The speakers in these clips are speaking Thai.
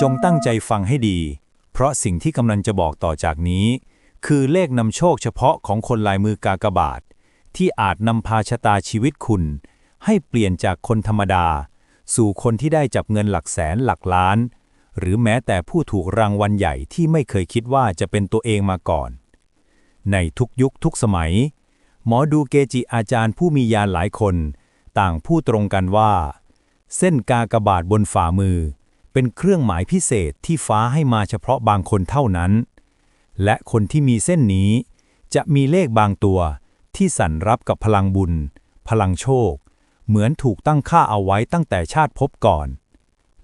จงตั้งใจฟังให้ดี เพราะสิ่งที่กำลังจะบอกต่อจากนี้ คือเลขนำโชคเฉพาะของคนลายมือกากบาท ที่อาจนำพาชะตาชีวิตคุณ ให้เปลี่ยนจากคนธรรมดา สู่คนที่ได้จับเงินหลักแสนหลักล้าน หรือแม้แต่ผู้ถูกรางวัลใหญ่ที่ไม่เคยคิดว่าจะเป็นตัวเองมาก่อน ในทุกยุคทุกสมัย หมอดูเกจิอาจารย์ผู้มียานหลายคน ต่างพูดตรงกันว่า เส้นกากบาทบนฝ่ามือ เป็นเครื่องหมายพิเศษที่ฟ้าให้มาเฉพาะบางคนเท่านั้น และคนที่มีเส้นนี้ จะมีเลขบางตัวที่สั่นรับกับพลังบุญ พลังโชค เหมือนถูกตั้งค่าเอาไว้ตั้งแต่ชาติภพก่อน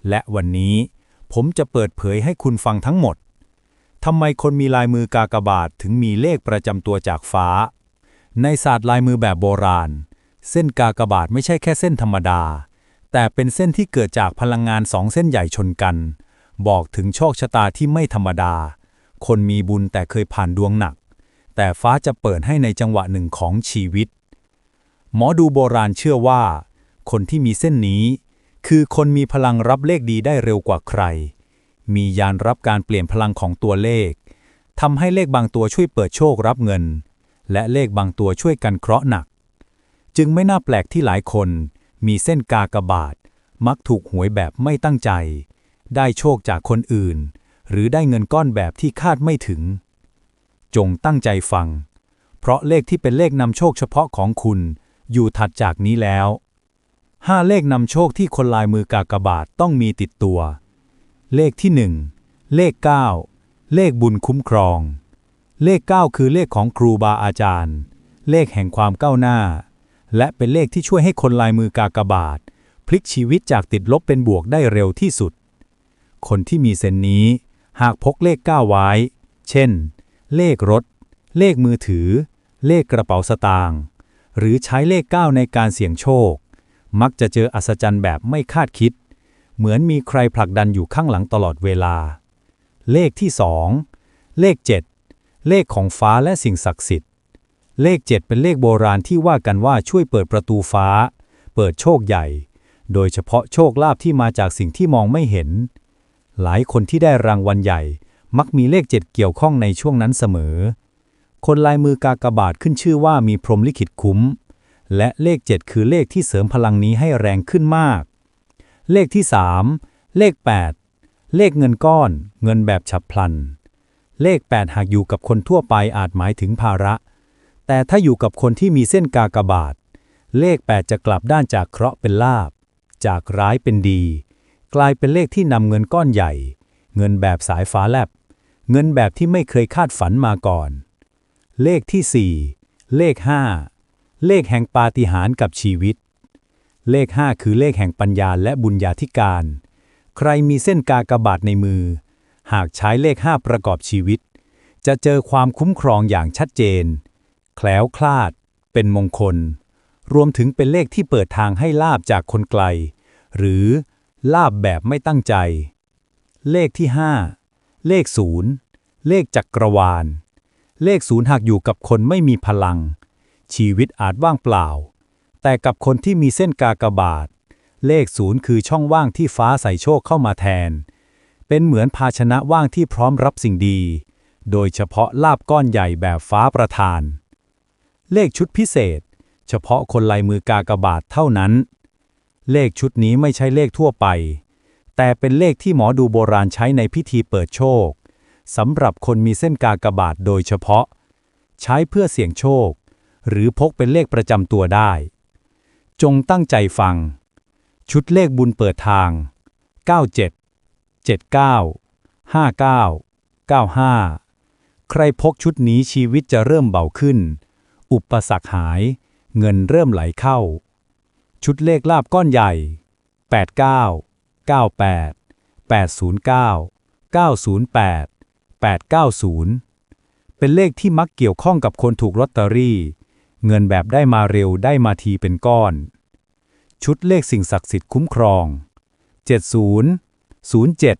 และวันนี้ผมจะเปิดเผยให้คุณฟังทั้งหมดทำไมคนมีลายมือกากบาทถึงมีเลขประจำตัวจากฟ้า ในศาสตร์ลายมือแบบโบราณ เส้นกากบาทไม่ใช่แค่เส้นธรรมดา แต่เป็นเส้นที่เกิดจากพลังงานสองเส้นใหญ่ชนกัน บอกถึงโชคชะตาที่ไม่ธรรมดา คนมีบุญแต่เคยผ่านดวงหนัก แต่ฟ้าจะเปิดให้ในจังหวะหนึ่งของชีวิต หมอดูโบราณเชื่อว่า คนที่มีเส้นนี้ คือคนมีพลังรับเลขดีได้เร็วกว่าใคร มียานรับการเปลี่ยนพลังของตัวเลขทำให้เลขบางตัวช่วยเปิดโชครับเงิน และเลขบางตัวช่วยกันเคราะห์หนัก จึงไม่น่าแปลกที่หลายคน มีเส้นกากบาท มักถูกหวยแบบไม่ตั้งใจ ได้โชคจากคนอื่น หรือได้เงินก้อนแบบที่คาดไม่ถึง จงตั้งใจฟัง เพราะเลขที่เป็นเลขนำโชคเฉพาะของคุณ อยู่ถัดจากนี้แล้วห้าเลขนำโชคที่คนลายมือกากบาทต้องมีติดตัว เลขที่หนึ่งเลข 9 เลขบุญคุ้มครอง เลข 9 คือเลขของครูบาอาจารย์ เลขแห่งความก้าวหน้า และเป็นเลขที่ช่วยให้คนลายมือกากบาท พลิกชีวิตจากติดลบเป็นบวกได้เร็วที่สุด คนที่มีเซนนี้ หากพกเลข 9 ไว้ เช่น เลขรถ เลขมือถือ เลขกระเป๋าสตางค์หรือใช้เลข 9 ในการเสี่ยงโชค มักจะเจออัศจรรย์แบบไม่คาดคิด เหมือนมีใครผลักดันอยู่ข้างหลังตลอดเวลา เลขที่ 2 เลข 7 เลขของฟ้าและสิ่งศักดิ์สิทธิ์ เลข 7 เป็นเลขโบราณที่ว่ากันว่าช่วยเปิดประตูฟ้า เปิดโชคใหญ่ โดยเฉพาะโชคลาภที่มาจากสิ่งที่มองไม่เห็น หลายคนที่ได้รางวัลใหญ่ มักมีเลข 7 เกี่ยวข้องในช่วงนั้นเสมอ คนลายมือกากบาทขึ้นชื่อว่ามีพรหมลิขิตคุ้ม และเลข 7 คือเลขที่เสริมพลังนี้ให้แรงขึ้นมาก เลขที่ 3 เลข 8 เลขเงินก้อน เงินแบบฉับพลัน เลข 8 หากอยู่กับคนทั่วไปอาจหมายถึงภาระ แต่ถ้าอยู่กับคนที่มีเส้นกากบาท เลข 8 จะกลับด้านจากเคราะห์เป็นลาบ จากร้ายเป็นดี กลายเป็นเลขที่นำเงินก้อนใหญ่ เงินแบบสายฟ้าแลบ เงินแบบที่ไม่เคยคาดฝันมาก่อน เลขที่ 4 เลข 5 เลขแห่งปาฏิหาริย์กับชีวิต เลข 5 คือเลขแห่งปัญญาและบุญญาธิการ ใครมีเส้นกากบาทในมือ หากใช้เลข 5 ประกอบชีวิต จะเจอความคุ้มครองอย่างชัดเจน คล้วคลาด เป็นมงคล รวมถึงเป็นเลขที่เปิดทางให้ลาบจากคนไกล หรือลาบแบบไม่ตั้งใจ เลขที่ 5 เลข0เลขจักรวาล เลขศูนย์หากอยู่กับคนไม่มีพลัง ชีวิตอาจว่างเปล่า แต่กับคนที่มีเส้นกากบาท เลขศูนย์คือช่องว่างที่ฟ้าใส่โชคเข้ามาแทน เป็นเหมือนภาชนะว่างที่พร้อมรับสิ่งดี โดยเฉพาะลาบก้อนใหญ่แบบฟ้าประทาน เลขชุดพิเศษ เฉพาะคนลายมือกากบาทเท่านั้น เลขชุดนี้ไม่ใช่เลขทั่วไป แต่เป็นเลขที่หมอดูโบราณใช้ในพิธีเปิดโชคสำหรับคนมีเส้นกากบาทโดยเฉพาะ ใช้เพื่อเสี่ยงโชค หรือพกเป็นเลขประจำตัวได้ จงตั้งใจฟัง ชุดเลขบุญเปิดทาง 97 79 59 95 ใครพกชุดนี้ชีวิตจะเริ่มเบาขึ้น อุปสรรคหาย เงินเริ่มไหลเข้า ชุดเลขลาบก้อนใหญ่ 89 98 809 908 890 เป็นเลขที่มักเกี่ยวข้องกับคนถูกลอตเตอรี่ เงินแบบได้มาเร็วได้มาทีเป็นก้อน ชุดเลขสิ่งศักดิ์สิทธิ์คุ้มครอง 70 07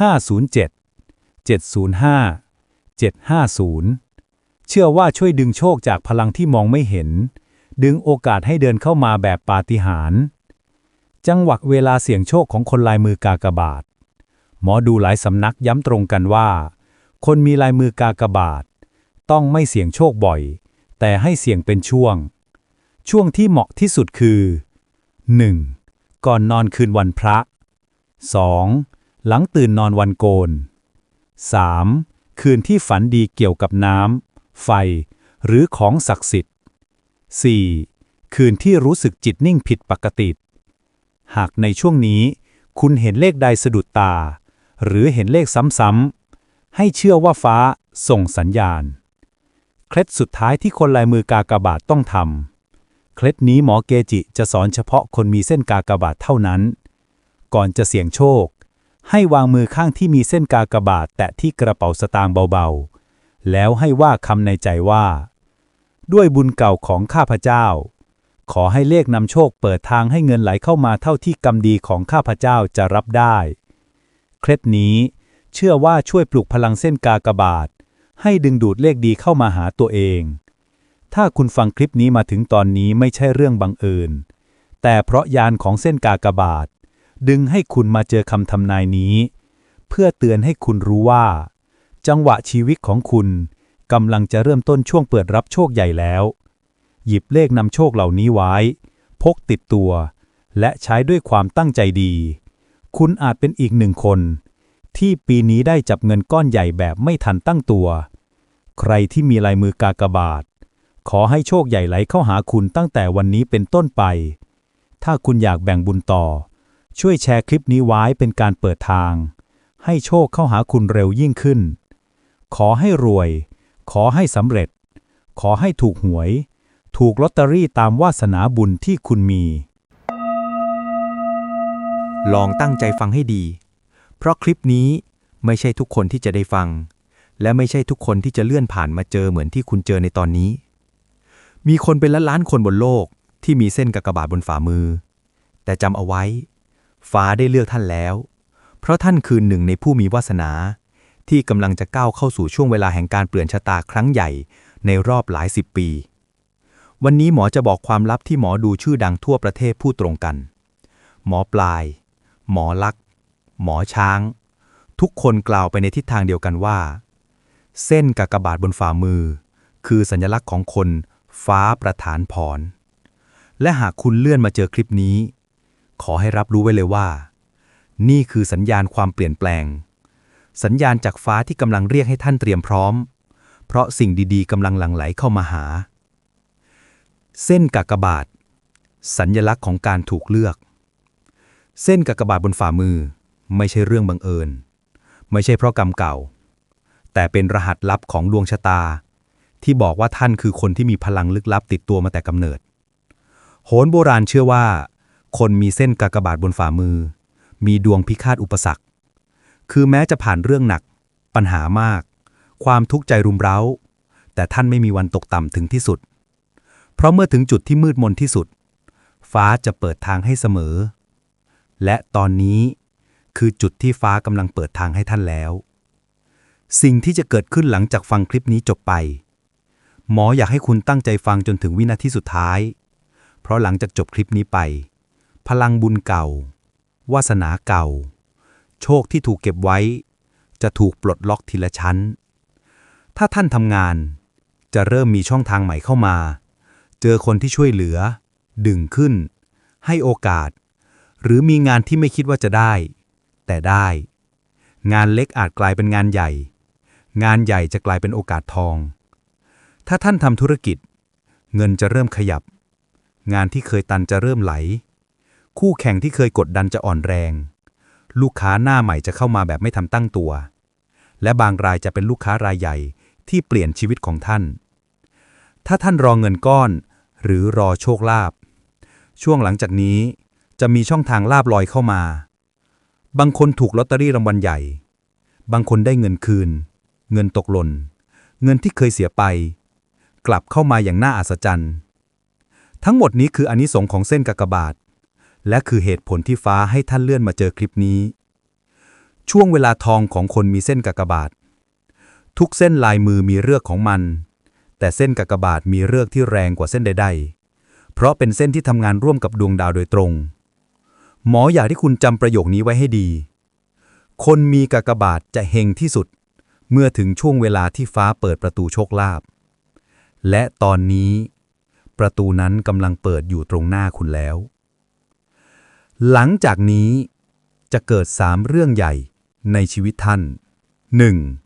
507 705 750 เชื่อว่าช่วยดึงโชคจากพลังที่มองไม่เห็น ดึงโอกาสให้เดินเข้ามาแบบปาฏิหาริย์จังหวะเวลาเสี่ยงโชคของคนลายมือกากบาท หมอดูหลายสำนักย้ำตรงกันว่า คนมีลายมือกากบาท ต้องไม่เสี่ยงโชคบ่อย แต่ให้เสี่ยงเป็นช่วง ช่วงที่เหมาะที่สุดคือ 1. ก่อนนอนคืนวันพระ 2. หลังตื่นนอนวันโกน 3. คืนที่ฝันดีเกี่ยวกับน้ำ ไฟ หรือของศักดิ์สิทธิ์ 4. คืนที่รู้สึกจิตนิ่งผิดปกติ หากในช่วงนี้ คุณเห็นเลขใดสะดุดตา หรือเห็นเลขซ้ำๆ ให้เชื่อว่าฟ้าส่งสัญญาณ เคล็ดสุดท้ายที่คนลายมือกากบาทต้องทำ เคล็ดนี้หมอเกจิจะสอนเฉพาะคนมีเส้นกากบาทเท่านั้น ก่อนจะเสี่ยงโชคให้วางมือข้างที่มีเส้นกากบาทแตะที่กระเป๋าสตางค์เบาๆ แล้วให้ว่าคำในใจว่า ด้วยบุญเก่าของข้าพเจ้า ขอให้เลขนำโชคเปิดทางให้เงินไหลเข้ามาเท่าที่กรรมดีของข้าพเจ้าจะรับได้ เคล็ดนี้เชื่อว่าช่วยปลุกพลังเส้นกากบาท ให้ดึงดูดเลขดีเข้ามาหาตัวเอง ถ้าคุณฟังคลิปนี้มาถึงตอนนี้ไม่ใช่เรื่องบังเอิญ แต่เพราะยานของเส้นกากบาท ดึงให้คุณมาเจอคำทำนายนี้ เพื่อเตือนให้คุณรู้ว่า จังหวะชีวิตของคุณกำลังจะเริ่มต้นช่วงเปิดรับโชคใหญ่แล้ว หยิบเลขนำโชคเหล่านี้ไว้ พกติดตัว และใช้ด้วยความตั้งใจดี คุณอาจเป็นอีกหนึ่งคน ที่ปีนี้ได้จับเงินก้อนใหญ่แบบไม่ทันตั้งตัว ใครที่มีลายมือกากบาท ขอให้โชคใหญ่ไหลเข้าหาคุณตั้งแต่วันนี้เป็นต้นไป ถ้าคุณอยากแบ่งบุญต่อ ช่วยแชร์คลิปนี้ไว้เป็นการเปิดทาง ให้โชคเข้าหาคุณเร็วยิ่งขึ้น ขอให้รวย ขอให้สำเร็จ ขอให้ถูกหวย ถูกลอตเตอรี่ตามวาสนาบุญที่คุณมี ลองตั้งใจฟังให้ดี เพราะคลิปนี้ไม่ใช่ทุกคนที่จะได้ฟัง และไม่ใช่ทุกคนที่จะเลื่อนผ่านมาเจอเหมือนที่คุณเจอในตอนนี้ มีคนเป็นล้านล้านๆคนบนโลกที่มีเส้นกากบาทบนฝ่ามือ แต่จำเอาไว้ ฟ้าได้เลือกท่านแล้ว เพราะท่านคือหนึ่งในผู้มีวาสนา ที่กำลังจะก้าวเข้าสู่ช่วงเวลาแห่งการเปลี่ยนชะตาครั้งใหญ่ในรอบหลายสิบปี วันนี้หมอจะบอกความลับที่หมอดูชื่อดังทั่วประเทศพูดตรงกัน หมอปลาย หมอลักษ์หมอช้าง ทุกคนกล่าวไปในทิศทางเดียวกันว่า เส้นกากบาทบนฝ่ามือ คือสัญลักษณ์ของคนฟ้าประธานพร และหากคุณเลื่อนมาเจอคลิปนี้ ขอให้รับรู้ไว้เลยว่า นี่คือสัญญาณความเปลี่ยนแปลง สัญญาณจากฟ้าที่กำลังเรียกให้ท่านเตรียมพร้อม เพราะสิ่งดีๆกำลังหลั่งไหลเข้ามาหา เส้นกากบาท สัญญลักษณ์ของการถูกเลือก เส้นกากบาทบนฝ่ามือ ไม่ใช่เรื่องบังเอิญ ไม่ใช่เพราะกรรมเก่า แต่เป็นรหัสลับของดวงชะตา ที่บอกว่าท่านคือคนที่มีพลังลึกลับติดตัวมาแต่กำเนิด โหรโบราณเชื่อว่า คนมีเส้นกากบาทบนฝ่ามือ มีดวงพิฆาตอุปสรรค คือแม้จะผ่านเรื่องหนัก ปัญหามาก ความทุกข์ใจรุมเร้า แต่ท่านไม่มีวันตกต่ำถึงที่สุด เพราะเมื่อถึงจุดที่มืดมนที่สุด ฟ้าจะเปิดทางให้เสมอ และตอนนี้คือจุดที่ฟ้ากำลังเปิดทางให้ท่านแล้ว สิ่งที่จะเกิดขึ้นหลังจากฟังคลิปนี้จบไป หมออยากให้คุณตั้งใจฟังจนถึงวินาทีสุดท้าย เพราะหลังจากจบคลิปนี้ไป พลังบุญเก่า วาสนาเก่า โชคที่ถูกเก็บไว้ จะถูกปลดล็อกทีละชั้น ถ้าท่านทำงาน จะเริ่มมีช่องทางใหม่เข้ามา เจอคนที่ช่วยเหลือ ดึงขึ้น ให้โอกาส หรือมีงานที่ไม่คิดว่าจะได้ แต่ได้ งานเล็กอาจกลายเป็นงานใหญ่ งานใหญ่จะกลายเป็นโอกาสทอง ถ้าท่านทำธุรกิจ เงินจะเริ่มขยับ งานที่เคยตันจะเริ่มไหล คู่แข่งที่เคยกดดันจะอ่อนแรง ลูกค้าหน้าใหม่จะเข้ามาแบบไม่ทันตั้งตัว และบางรายจะเป็นลูกค้ารายใหญ่ที่เปลี่ยนชีวิตของท่าน ถ้าท่านรอเงินก้อน หรือรอโชคลาภช่วงหลังจากนี้จะมีช่องทางลาบลอยเข้ามา บางคนถูกลอตเตอรี่รางวัลใหญ่ บางคนได้เงินคืน เงินตกหล่น เงินที่เคยเสียไป กลับเข้ามาอย่างน่าอัศจรรย์ ทั้งหมดนี้คืออานิสงส์ของเส้นกากบาท และคือเหตุผลที่ฟ้าให้ท่านเลื่อนมาเจอคลิปนี้ ช่วงเวลาทองของคนมีเส้นกากบาท ทุกเส้นลายมือมีเรือกของมัน แต่เส้นกากบาทมีเรือกที่แรงกว่าเส้นใด ๆ เพราะเป็นเส้นที่ทำงานร่วมกับดวงดาวโดยตรง หมออยากให้คุณจำประโยคนี้ไว้ให้ดี คนมีกากบาทจะเฮงที่สุด เมื่อถึงช่วงเวลาที่ฟ้าเปิดประตูโชคลาภและตอนนี้ ประตูนั้นกำลังเปิดอยู่ตรงหน้าคุณแล้ว หลังจากนี้จะเกิดสามเรื่องใหญ่ในชีวิตท่าน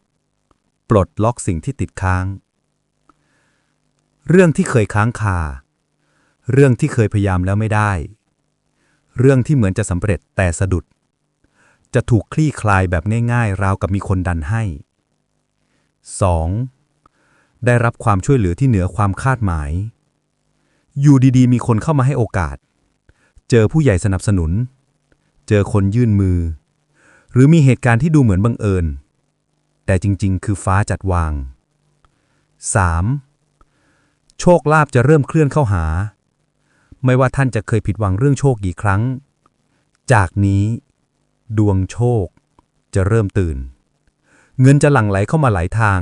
1. ปลดล็อกสิ่งที่ติดค้าง เรื่องที่เคยค้างคา เรื่องที่เคยพยายามแล้วไม่ได้ เรื่องที่เหมือนจะสำเร็จแต่สะดุด จะถูกคลี่คลายแบบง่ายๆ ราวกับมีคนดันให้ 2. ได้รับความช่วยเหลือที่เหนือความคาดหมาย อยู่ดีๆ มีคนเข้ามาให้โอกาส เจอผู้ใหญ่สนับสนุน เจอคนยื่นมือ หรือมีเหตุการณ์ที่ดูเหมือนบังเอิญ แต่จริงๆ คือฟ้าจัดวาง 3. โชคลาภจะเริ่มเคลื่อนเข้าหา ไม่ว่าท่านจะเคยผิดหวังเรื่องโชคกี่ครั้ง จากนี้ดวงโชคจะเริ่มตื่น เงินจะหลั่งไหลเข้ามาหลายทาง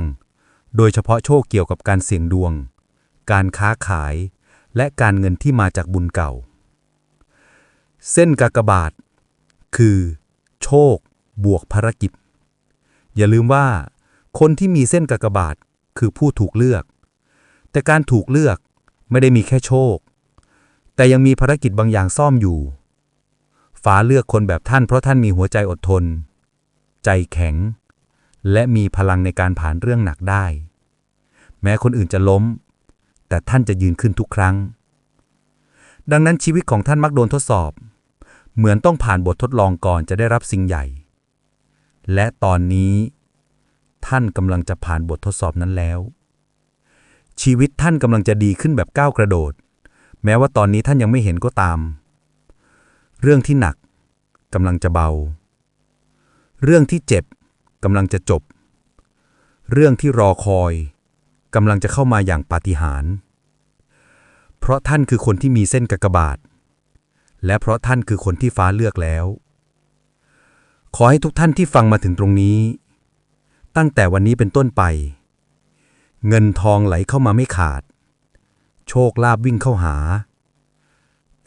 โดยเฉพาะโชคเกี่ยวกับการเสี่ยงดวง การค้าขาย และการเงินที่มาจากบุญเก่า เส้นกากบาท คือ โชค บวกภารกิจ อย่าลืมว่า คนที่มีเส้นกากบาท คือผู้ถูกเลือก แต่การถูกเลือกไม่ได้มีแค่โชค แต่ยังมีภารกิจบางอย่างซ่อมอยู่ฟ้าเลือกคนแบบท่านเพราะท่านมีหัวใจอดทน ใจแข็ง และมีพลังในการผ่านเรื่องหนักได้ แม้คนอื่นจะล้ม แต่ท่านจะยืนขึ้นทุกครั้ง ดังนั้นชีวิตของท่านมักโดนทดสอบ เหมือนต้องผ่านบททดลองก่อนจะได้รับสิ่งใหญ่ และตอนนี้ ท่านกำลังจะผ่านบททดสอบนั้นแล้ว ชีวิตท่านกำลังจะดีขึ้นแบบก้าวกระโดด แม้ว่าตอนนี้ท่านยังไม่เห็นก็ตาม เรื่องที่หนักกำลังจะเบา เรื่องที่เจ็บกำลังจะจบ เรื่องที่รอคอยกำลังจะเข้ามาอย่างปาฏิหาริย์เพราะท่านคือคนที่มีเส้นกากบาท และเพราะท่านคือคนที่ฟ้าเลือกแล้ว ขอให้ทุกท่านที่ฟังมาถึงตรงนี้ ตั้งแต่วันนี้เป็นต้นไป เงินทองไหลเข้ามาไม่ขาด โชคลาภวิ่งเข้าหา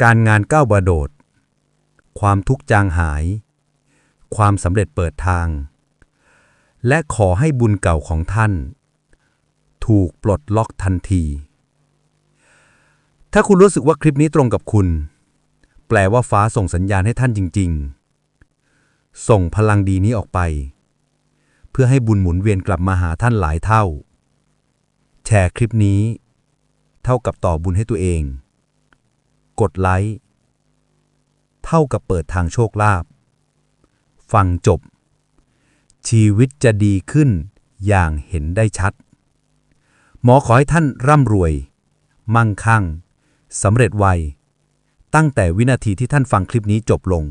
การงานก้าวบาโดด ความทุกข์จางหาย ความสำเร็จเปิดทาง และขอให้บุญเก่าของท่าน ถูกปลดล็อกทันที ถ้าคุณรู้สึกว่าคลิปนี้ตรงกับคุณ แปลว่าฟ้าส่งสัญญาณให้ท่านจริง ๆ ส่งพลังดีนี้ออกไป เพื่อให้บุญหมุนเวียนกลับมาหาท่านหลายเท่า แชร์คลิปนี้ เท่ากับต่อบุญให้ตัวเอง กดไลค์ เท่ากับเปิดทางโชคลาภฟังจบ ชีวิตจะดีขึ้นอย่างเห็นได้ชัด หมอขอให้ท่านร่ำรวย มั่งคั่งสำเร็จไว ตั้งแต่วินาทีที่ท่านฟังคลิปนี้จบลง